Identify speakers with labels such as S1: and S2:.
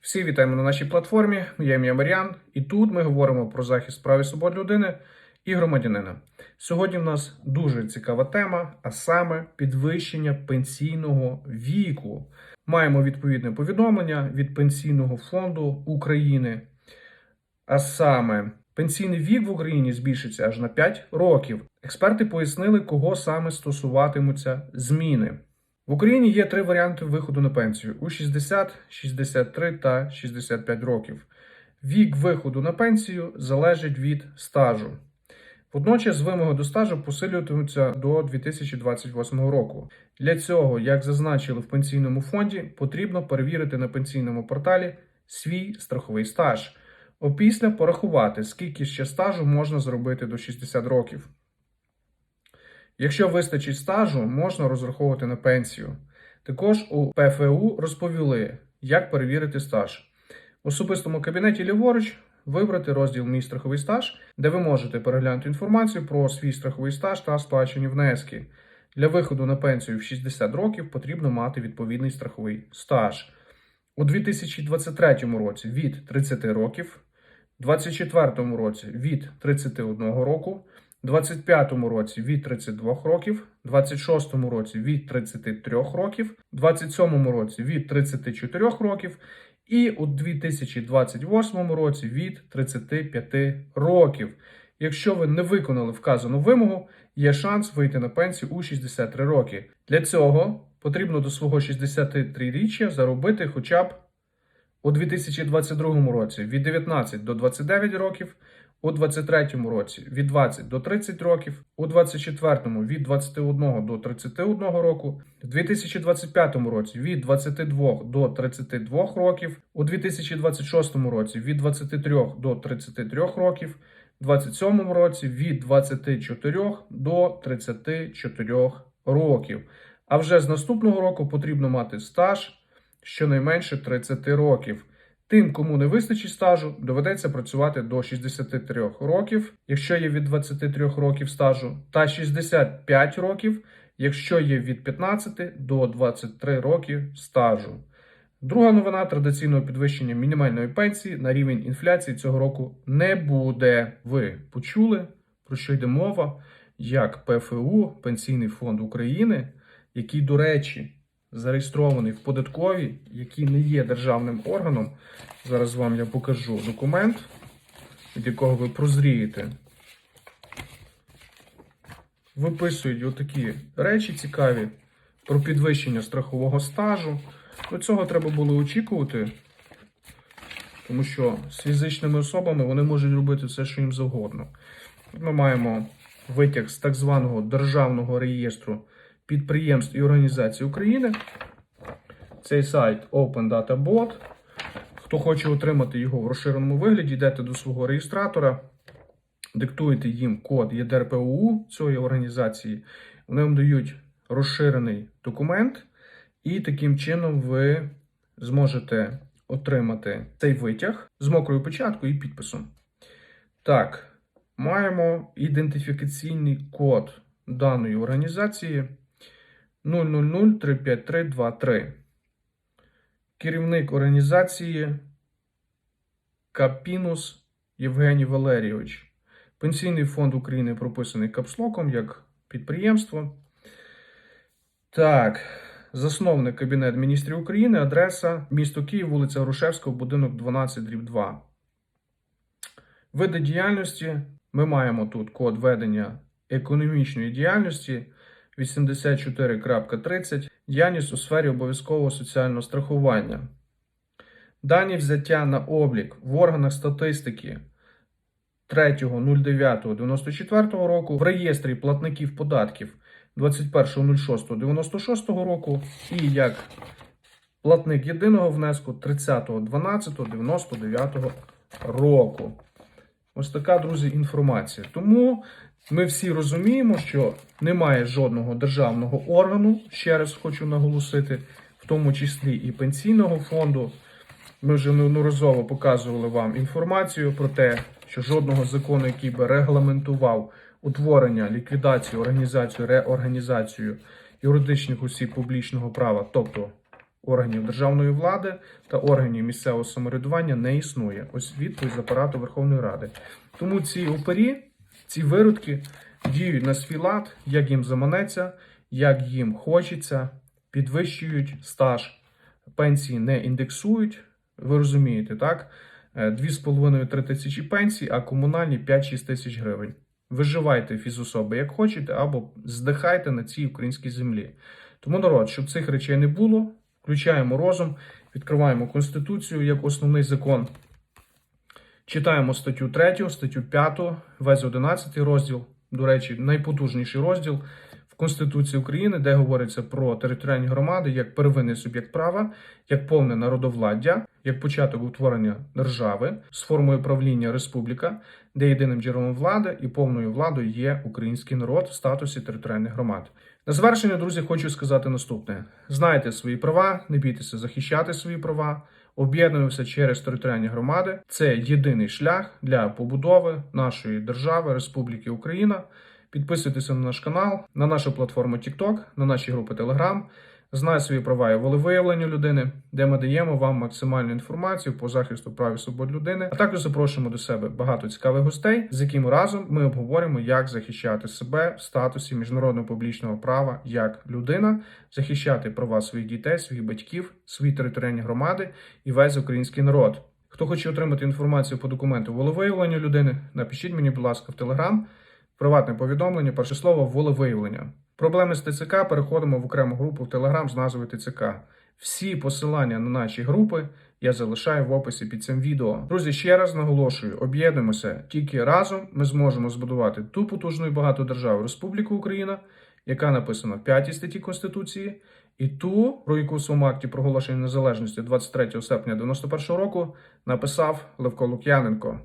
S1: Всі вітаємо на нашій платформі. Я ім'я Мар'ян, і тут ми говоримо про захист прав і свобод людини і громадянина. Сьогодні в нас дуже цікава тема, а саме підвищення пенсійного віку. Маємо відповідне повідомлення від Пенсійного фонду України. А саме, пенсійний вік в Україні збільшиться аж на 5 років. Експерти пояснили, кого саме стосуватимуться зміни. В Україні є три варіанти виходу на пенсію: у 60, 63 та 65 років. Вік виходу на пенсію залежить від стажу. Водночас вимоги до стажу посилюватимуться до 2028 року. Для цього, як зазначили в пенсійному фонді, потрібно перевірити на пенсійному порталі свій страховий стаж. Опісля порахувати, скільки ще стажу можна зробити до 60 років. Якщо вистачить стажу, можна розраховувати на пенсію. Також у ПФУ розповіли, як перевірити стаж. В особистому кабінеті ліворуч вибрати розділ Мій страховий стаж, де ви можете переглянути інформацію про свій страховий стаж та сплачені внески. Для виходу на пенсію в 60 років потрібно мати відповідний страховий стаж. У 2023 році від 30 років, у 2024 році від 31 року, у 2025 році від 32 років, у 2026 році від 33 років, у 2027 році від 34 років і у 2028 році від 35 років. Якщо ви не виконали вказану вимогу, є шанс вийти на пенсію у 63 роки. Для цього потрібно до свого 63-річчя заробити хоча б у 2022 році від 19 до 29 років, у 2023 році від 20 до 30 років, у 2024 від 21 до 31 року, в 2025 році від 22 до 32 років, у 2026 році від 23 до 33 років, у 2027 році від 24 до 34 років. А вже з наступного року потрібно мати стаж щонайменше 30 років. Тим, кому не вистачить стажу, доведеться працювати до 63 років, якщо є від 23 років стажу, та 65 років, якщо є від 15 до 23 років стажу. Друга новина традиційного підвищення мінімальної пенсії на рівень інфляції цього року не буде. Ви почули, про що йде мова, як ПФУ, Пенсійний фонд України, який, до речі, зареєстрований в податковій, який не є державним органом. Зараз вам я покажу документ, від якого ви прозрієте. Виписують отакі речі цікаві про підвищення страхового стажу. До цього треба було очікувати, тому що з фізичними особами вони можуть робити все, що їм завгодно. Ми маємо витяг з так званого Державного реєстру підприємств і організацій України. Цей сайт Open Data Bot. Хто хоче отримати його в розширеному вигляді, йдете до свого реєстратора, диктуєте їм код ЄДРПУ цієї організації. Вони вам дають розширений документ, і таким чином ви зможете отримати цей витяг з мокрою печаткою і підписом. Так, маємо ідентифікаційний код даної організації 000-35323. Керівник організації Капінус Євгеній Валерійович. Пенсійний фонд України прописаний капслоком як підприємство. Так, засновник Кабінет міністрів України, адреса місто Київ, вулиця Грушевського, будинок 12 дріб 2. Види діяльності. Ми маємо тут код ведення економічної діяльності 84.30. Діяльність у сфері обов'язкового соціального страхування. Дані взяття на облік в органах статистики 3.09.94 року в реєстрі платників податків 21.06.96 року і як платник єдиного внеску 30.12.99 року. Ось така, друзі, інформація. Тому ми всі розуміємо, що немає жодного державного органу, ще раз хочу наголосити, в тому числі і пенсійного фонду. Ми вже неодноразово показували вам інформацію про те, що жодного закону, який би регламентував утворення, ліквідацію, організацію, реорганізацію юридичних осіб публічного права, тобто органів державної влади та органів місцевого самоврядування не існує. Ось відповідь з апарату Верховної Ради. Тому ці упері, ці виродки діють на свій лад, як їм заманеться, як їм хочеться, підвищують стаж, пенсії не індексують. Ви розумієте, так? Е, 2,5-3 тисячі пенсій, а комунальні 5-6 тисяч гривень. Виживайте фізособи як хочете, або здихайте на цій українській землі. Тому, народ, щоб цих речей не було, включаємо розум, відкриваємо Конституцію як основний закон. Читаємо статтю 3, статтю 5, весь 11 розділ. До речі, найпотужніший розділ Конституції України, де говориться про територіальні громади як первинний суб'єкт права, як повне народовладдя, як початок утворення держави з формою правління республіка, де єдиним джерелом влади і повною владою є український народ в статусі територіальних громад. На завершення, друзі, хочу сказати наступне: знайте свої права, не бійтеся захищати свої права. Об'єднуємося через територіальні громади. Це єдиний шлях для побудови нашої держави, Республіки Україна. Підписуйтеся на наш канал, на нашу платформу TikTok, на наші групи Telegram. Знай свої права і волевиявлення людини, де ми даємо вам максимальну інформацію по захисту прав і свобод людини. А також запрошуємо до себе багато цікавих гостей, з якими разом ми обговоримо, як захищати себе в статусі міжнародного публічного права як людина, захищати права своїх дітей, своїх батьків, свої територіальні громади і весь український народ. Хто хоче отримати інформацію по документу волевиявлення людини, напишіть мені, будь ласка, в Телеграм. Приватне повідомлення, перше слово волевиявлення. Проблеми з ТЦК переходимо в окрему групу в Телеграм з назвою ТЦК. Всі посилання на наші групи я залишаю в описі під цим відео. Друзі, ще раз наголошую: об'єднуємося тільки разом. Ми зможемо збудувати ту потужну і багату державу Республіку Україна, яка написана в 5 статті Конституції, і ту, про яку в своєму акті проголошення незалежності 23 серпня 91 року написав Левко Лук'яненко.